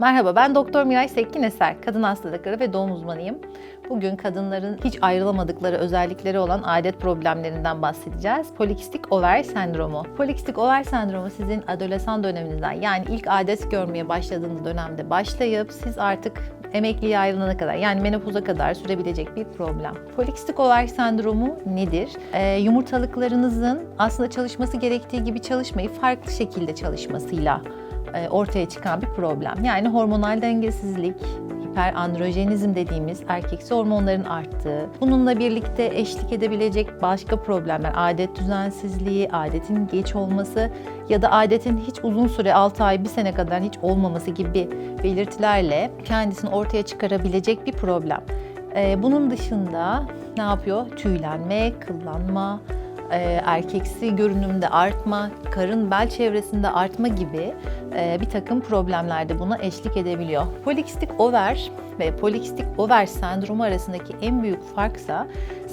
Merhaba ben Doktor Miray Sekkin Eser, kadın hastalıkları ve doğum uzmanıyım. Bugün kadınların hiç ayrılamadıkları özellikleri olan adet problemlerinden bahsedeceğiz. Polikistik over sendromu. Polikistik over sendromu sizin adolesan döneminizden yani ilk adet görmeye başladığınız dönemde başlayıp siz artık emekliye ayrılana kadar yani menopoza kadar sürebilecek bir problem. Polikistik over sendromu nedir? Ee, yumurtalıklarınızın aslında çalışması gerektiği gibi çalışmayıp farklı şekilde çalışmasıyla ortaya çıkan bir problem. Yani hormonal dengesizlik, hiperandrojenizm dediğimiz erkeksi hormonların arttığı, bununla birlikte eşlik edebilecek başka problemler, adet düzensizliği, adetin geç olması ya da adetin hiç uzun süre 6 ay, 1 sene kadar hiç olmaması gibi belirtilerle kendisini ortaya çıkarabilecek bir problem. E, bunun dışında ne yapıyor? Tüylenme, kıllanma, e, erkeksi görünümde artma, karın bel çevresinde artma gibi e, bir takım problemler de buna eşlik edebiliyor. Polikistik over ve polikistik over sendromu arasındaki en büyük farksa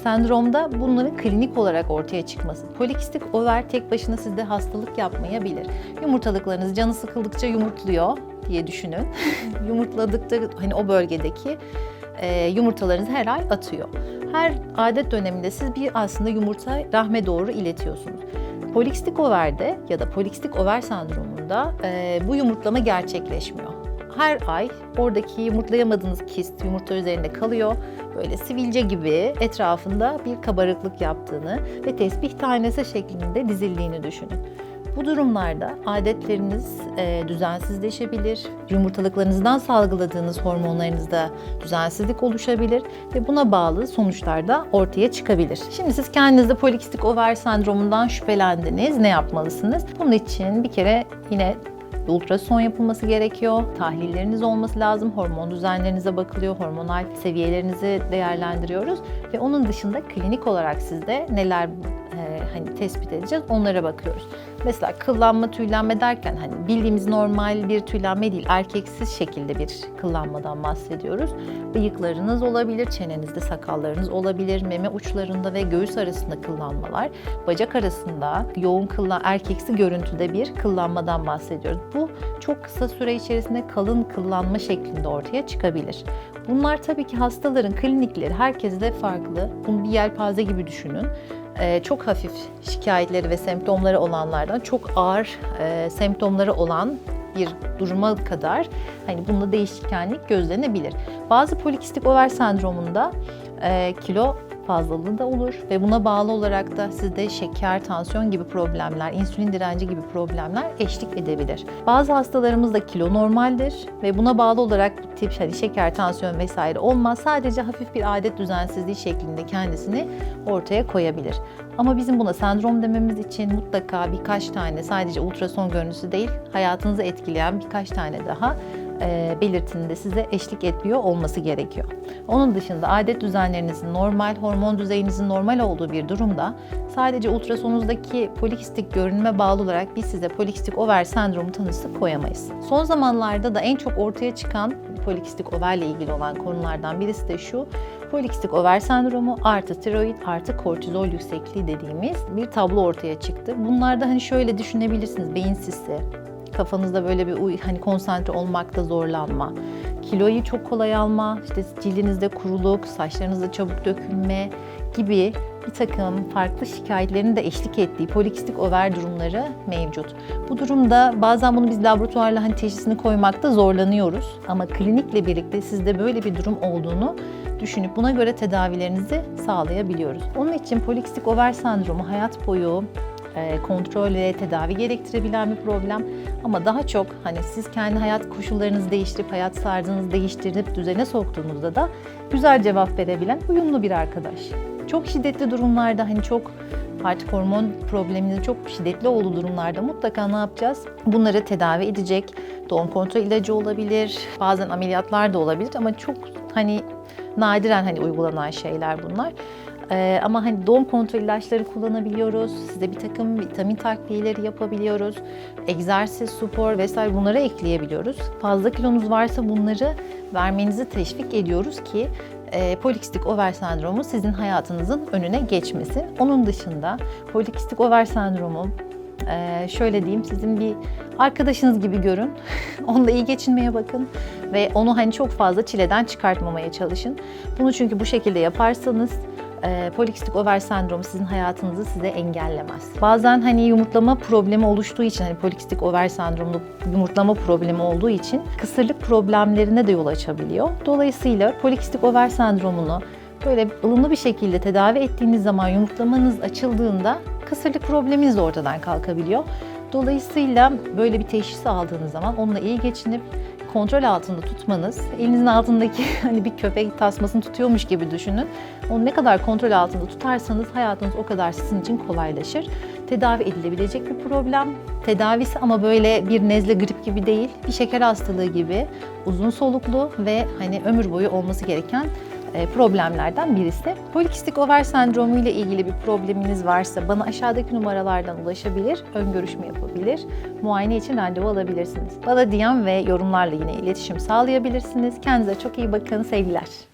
sendromda bunların klinik olarak ortaya çıkması. Polikistik over tek başına sizde hastalık yapmayabilir. Yumurtalıklarınız canı sıkıldıkça yumurtluyor diye düşünün. Yumurtladıkça hani o bölgedeki e, yumurtalarınızı her ay atıyor. Her adet döneminde siz bir aslında yumurta rahme doğru iletiyorsunuz. Polikistik overde ya da polikistik over sendromunda e, bu yumurtlama gerçekleşmiyor. Her ay oradaki yumurtlayamadığınız kist yumurta üzerinde kalıyor. Böyle sivilce gibi etrafında bir kabarıklık yaptığını ve tesbih tanesi şeklinde dizildiğini düşünün. Bu durumlarda adetleriniz e, düzensizleşebilir, yumurtalıklarınızdan salgıladığınız hormonlarınızda düzensizlik oluşabilir ve buna bağlı sonuçlar da ortaya çıkabilir. Şimdi siz kendinizde polikistik over sendromundan şüphelendiniz. Ne yapmalısınız? Bunun için bir kere yine ultrason yapılması gerekiyor. Tahlilleriniz olması lazım. Hormon düzenlerinize bakılıyor. Hormonal seviyelerinizi değerlendiriyoruz. Ve onun dışında klinik olarak sizde neler hani tespit edeceğiz onlara bakıyoruz. Mesela kıllanma, tüylenme derken hani bildiğimiz normal bir tüylenme değil, erkeksiz şekilde bir kıllanmadan bahsediyoruz. Bıyıklarınız olabilir, çenenizde sakallarınız olabilir, meme uçlarında ve göğüs arasında kıllanmalar, bacak arasında yoğun kıllan, erkeksi görüntüde bir kıllanmadan bahsediyoruz. Bu çok kısa süre içerisinde kalın kıllanma şeklinde ortaya çıkabilir. Bunlar tabii ki hastaların klinikleri herkeste farklı. Bunu bir yelpaze gibi düşünün çok hafif şikayetleri ve semptomları olanlardan çok ağır e, semptomları olan bir duruma kadar hani bunda değişkenlik gözlenebilir. Bazı polikistik over sendromunda e, kilo fazlalığı da olur ve buna bağlı olarak da sizde şeker, tansiyon gibi problemler, insülin direnci gibi problemler eşlik edebilir. Bazı hastalarımızda kilo normaldir ve buna bağlı olarak tip hani şeker, tansiyon vesaire olmaz. Sadece hafif bir adet düzensizliği şeklinde kendisini ortaya koyabilir. Ama bizim buna sendrom dememiz için mutlaka birkaç tane sadece ultrason görüntüsü değil, hayatınızı etkileyen birkaç tane daha e, belirtinin de size eşlik ediyor olması gerekiyor. Onun dışında adet düzenlerinizin normal, hormon düzeyinizin normal olduğu bir durumda sadece ultrasonunuzdaki polikistik görünüme bağlı olarak biz size polikistik over sendromu tanısı koyamayız. Son zamanlarda da en çok ortaya çıkan polikistik overle ilgili olan konulardan birisi de şu. Polikistik over sendromu artı tiroid artı kortizol yüksekliği dediğimiz bir tablo ortaya çıktı. Bunlarda hani şöyle düşünebilirsiniz. Beyin sisi, kafanızda böyle bir hani konsantre olmakta zorlanma, kiloyu çok kolay alma, işte cildinizde kuruluk, saçlarınızda çabuk dökülme gibi bir takım farklı şikayetlerin de eşlik ettiği polikistik over durumları mevcut. Bu durumda bazen bunu biz laboratuvarla hani teşhisini koymakta zorlanıyoruz. Ama klinikle birlikte sizde böyle bir durum olduğunu düşünüp buna göre tedavilerinizi sağlayabiliyoruz. Onun için polikistik over sendromu hayat boyu kontrol ve tedavi gerektirebilen bir problem. Ama daha çok hani siz kendi hayat koşullarınızı değiştirip, hayat tarzınızı değiştirip düzene soktuğunuzda da güzel cevap verebilen uyumlu bir arkadaş. Çok şiddetli durumlarda hani çok artık hormon probleminin çok şiddetli olduğu durumlarda mutlaka ne yapacağız? Bunları tedavi edecek doğum kontrol ilacı olabilir, bazen ameliyatlar da olabilir ama çok hani nadiren hani uygulanan şeyler bunlar. Ee, ama hani doğum kontrol ilaçları kullanabiliyoruz. Size bir takım vitamin takviyeleri yapabiliyoruz. Egzersiz, spor vesaire bunları ekleyebiliyoruz. Fazla kilonuz varsa bunları vermenizi teşvik ediyoruz ki e, polikistik over sendromu sizin hayatınızın önüne geçmesin. Onun dışında polikistik over sendromu e, şöyle diyeyim sizin bir arkadaşınız gibi görün. Onunla iyi geçinmeye bakın ve onu hani çok fazla çileden çıkartmamaya çalışın. Bunu çünkü bu şekilde yaparsanız e, polikistik over sendromu sizin hayatınızı size engellemez. Bazen hani yumurtlama problemi oluştuğu için hani polikistik over sendromlu yumurtlama problemi olduğu için kısırlık problemlerine de yol açabiliyor. Dolayısıyla polikistik over sendromunu böyle ılımlı bir şekilde tedavi ettiğiniz zaman yumurtlamanız açıldığında kısırlık probleminiz ortadan kalkabiliyor. Dolayısıyla böyle bir teşhis aldığınız zaman onunla iyi geçinip kontrol altında tutmanız, elinizin altındaki hani bir köpek tasmasını tutuyormuş gibi düşünün. Onu ne kadar kontrol altında tutarsanız hayatınız o kadar sizin için kolaylaşır. Tedavi edilebilecek bir problem. Tedavisi ama böyle bir nezle grip gibi değil, bir şeker hastalığı gibi uzun soluklu ve hani ömür boyu olması gereken problemlerden birisi. Polikistik over sendromu ile ilgili bir probleminiz varsa bana aşağıdaki numaralardan ulaşabilir, ön görüşme yapabilir, muayene için randevu alabilirsiniz. Bana DM ve yorumlarla yine iletişim sağlayabilirsiniz. Kendinize çok iyi bakın, sevgiler.